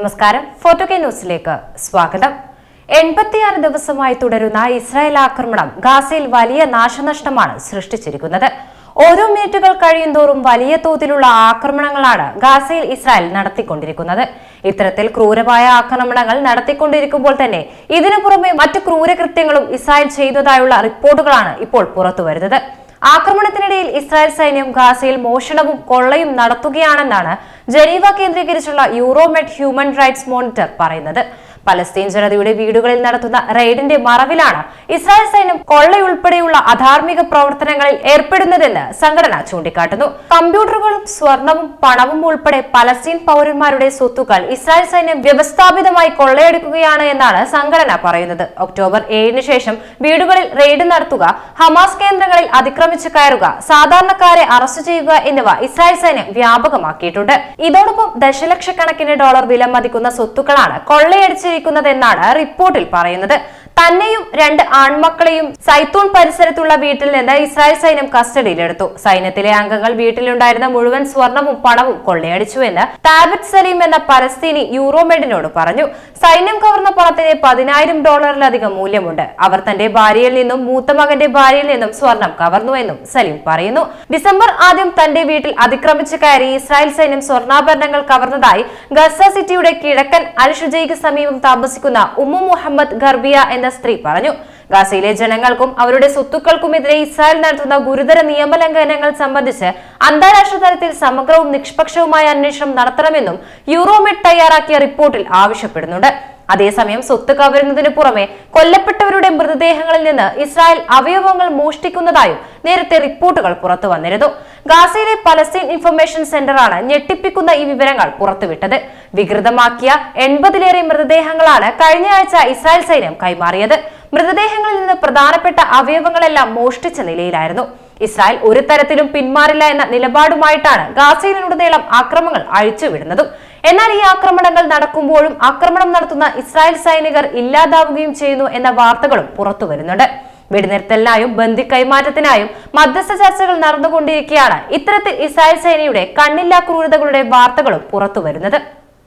നമസ്കാരം. Photo K ന്യൂസിലേക്ക് സ്വാഗതം. എൺപത്തിയാറ് ദിവസമായി തുടരുന്ന ഇസ്രായേൽ ആക്രമണം ഗാസയിൽ വലിയ നാശനഷ്ടമാണ് സൃഷ്ടിച്ചിരിക്കുന്നത്. ഓരോ മിനിറ്റുകൾ കഴിയുന്തോറും വലിയ തോതിലുള്ള ആക്രമണങ്ങളാണ് ഗാസയിൽ ഇസ്രായേൽ നടത്തിക്കൊണ്ടിരിക്കുന്നത്. ഇത്തരത്തിൽ ക്രൂരമായ ആക്രമണങ്ങൾ നടത്തിക്കൊണ്ടിരിക്കുമ്പോൾ തന്നെ ഇതിനു പുറമെ മറ്റു ക്രൂരകൃത്യങ്ങളും ഇസ്രായേൽ ചെയ്തതായുള്ള റിപ്പോർട്ടുകളാണ് ഇപ്പോൾ പുറത്തുവരുന്നത്. ആക്രമണത്തിനിടയിൽ ഇസ്രായേൽ സൈന്യം ഗാസയിൽ മോഷണവും കൊള്ളയും നടത്തുകയാണെന്നാണ് ജനീവ കേന്ദ്രീകരിച്ചുള്ള യൂറോമെഡ് ഹ്യൂമൻ റൈറ്റ്സ് മോണിറ്റർ പറയുന്നത്. പലസ്തീൻ ജനതയുടെ വീടുകളിൽ നടത്തുന്ന റെയ്ഡിന്റെ മറവിലാണ് ഇസ്രായേൽ സൈന്യം കൊള്ളയുൾപ്പെടെയുള്ള അധാർമിക പ്രവർത്തനങ്ങളിൽ ഏർപ്പെടുന്നതെന്ന് സംഘടന ചൂണ്ടിക്കാട്ടുന്നു. കമ്പ്യൂട്ടറുകളും സ്വർണവും പണവും ഉൾപ്പെടെ പലസ്തീൻ പൗരന്മാരുടെ സ്വത്തുക്കൾ ഇസ്രായേൽ സൈന്യം വ്യവസ്ഥാപിതമായി കൊള്ളയെടുക്കുകയാണ് എന്നാണ് സംഘടന പറയുന്നത്. ഒക്ടോബർ ഏഴിന് ശേഷം വീടുകളിൽ റെയ്ഡ് നടത്തുക ഹമാസ് കേന്ദ്രങ്ങളിൽ അതിക്രമിച്ച് കയറുക സാധാരണക്കാരെ അറസ്റ്റ് ചെയ്യുക എന്നിവ ഇസ്രായേൽ സൈന്യം വ്യാപകമാക്കിയിട്ടുണ്ട്. ഇതോടൊപ്പം ദശലക്ഷക്കണക്കിന് ഡോളർ വില മതിക്കുന്ന സ്വത്തുക്കളാണ് കൊള്ളയടിച്ചിരിക്കുന്നതെന്നാണ് റിപ്പോർട്ടിൽ പറയുന്നത്. തന്നെയും രണ്ട് ആൺമക്കളെയും സൈത്തൂൺ പരിസരത്തുള്ള വീട്ടിൽ നിന്ന് ഇസ്രായേൽ സൈന്യം കസ്റ്റഡിയിലെടുത്തു. സൈന്യത്തിലെ അംഗങ്ങൾ വീട്ടിലുണ്ടായിരുന്ന മുഴുവൻ സ്വർണവും പണവും കൊള്ളയടിച്ചുവെന്ന് താബിത് സലീം എന്ന പലസ്തീനി യൂറോമെഡിനോട് പറഞ്ഞു. സൈന്യം കവർന്ന പണത്തിന് പതിനായിരം ഡോളറിലധികം മൂല്യമുണ്ട്. അവർ തന്റെ ഭാര്യയിൽ നിന്നും മൂത്ത മകന്റെ ഭാര്യയിൽ നിന്നും സ്വർണം കവർന്നുവെന്നും സലീം പറയുന്നു. ഡിസംബർ ആദ്യം തന്റെ വീട്ടിൽ അതിക്രമിച്ചു കയറി ഇസ്രായേൽ സൈന്യം സ്വർണാഭരണങ്ങൾ കവർന്നതായി ഗസ സിറ്റിയുടെ കിഴക്കൻ അൽ ഷുജയ്ക്ക് സമീപം താമസിക്കുന്ന ഉമ്മു മുഹമ്മദ് ഗർബിയ എന്ന സ്ത്രീ പറഞ്ഞു. ഗാസയിലെ ജനങ്ങൾക്കും അവരുടെ സ്വത്തുക്കൾക്കുമെതിരെ ഇസ്രായേൽ നടത്തുന്ന ഗുരുതര നിയമലംഘനങ്ങൾ സംബന്ധിച്ച് അന്താരാഷ്ട്ര തലത്തിൽ സമഗ്രവും നിഷ്പക്ഷവുമായ അന്വേഷണം നടത്തണമെന്നും യൂറോമെഡ് തയ്യാറാക്കിയ റിപ്പോർട്ടിൽ ആവശ്യപ്പെടുന്നുണ്ട്. അതേസമയം സ്വത്ത് കവരുന്നതിന് പുറമെ കൊല്ലപ്പെട്ടവരുടെ മൃതദേഹങ്ങളിൽ നിന്ന് ഇസ്രായേൽ അവയവങ്ങൾ മോഷ്ടിക്കുന്നതായും നേരത്തെ റിപ്പോർട്ടുകൾ പുറത്തു വന്നിരുന്നു. ഗാസയിലെ പലസ്തീൻ ഇൻഫർമേഷൻ സെന്ററാണ് ഞെട്ടിപ്പിക്കുന്ന ഈ വിവരങ്ങൾ പുറത്തുവിട്ടത്. വികൃതമാക്കിയ എൺപതിലേറെ മൃതദേഹങ്ങളാണ് കഴിഞ്ഞ ആഴ്ച ഇസ്രായേൽ സൈന്യം കൈമാറിയത്. മൃതദേഹങ്ങളിൽ നിന്ന് പ്രധാനപ്പെട്ട അവയവങ്ങളെല്ലാം മോഷ്ടിച്ച നിലയിലായിരുന്നു. ഇസ്രായേൽ ഒരു തരത്തിലും പിന്മാറില്ല എന്ന നിലപാടുമായിട്ടാണ് ഗാസയിലുടനീളം ആക്രമണങ്ങൾ അഴിച്ചുവിടുന്നതും. എന്നാൽ ഈ ആക്രമണങ്ങൾ നടക്കുമ്പോഴും ആക്രമണം നടത്തുന്ന ഇസ്രായേൽ സൈനികർ ഇല്ലാതാവുകയും ചെയ്യുന്നു എന്ന വാർത്തകളും പുറത്തു വരുന്നുണ്ട്. വെടിനിർത്തലിനായും ബന്ദി കൈമാറ്റത്തിനായും മധ്യസ്ഥ ചർച്ചകൾ നടന്നുകൊണ്ടിരിക്കെയാണ് ഇത്തരത്തിൽ ഇസ്രായേൽ സേനയുടെ കണ്ണില്ലാ ക്രൂരതകളുടെ വാർത്തകളും പുറത്തു വരുന്നത്.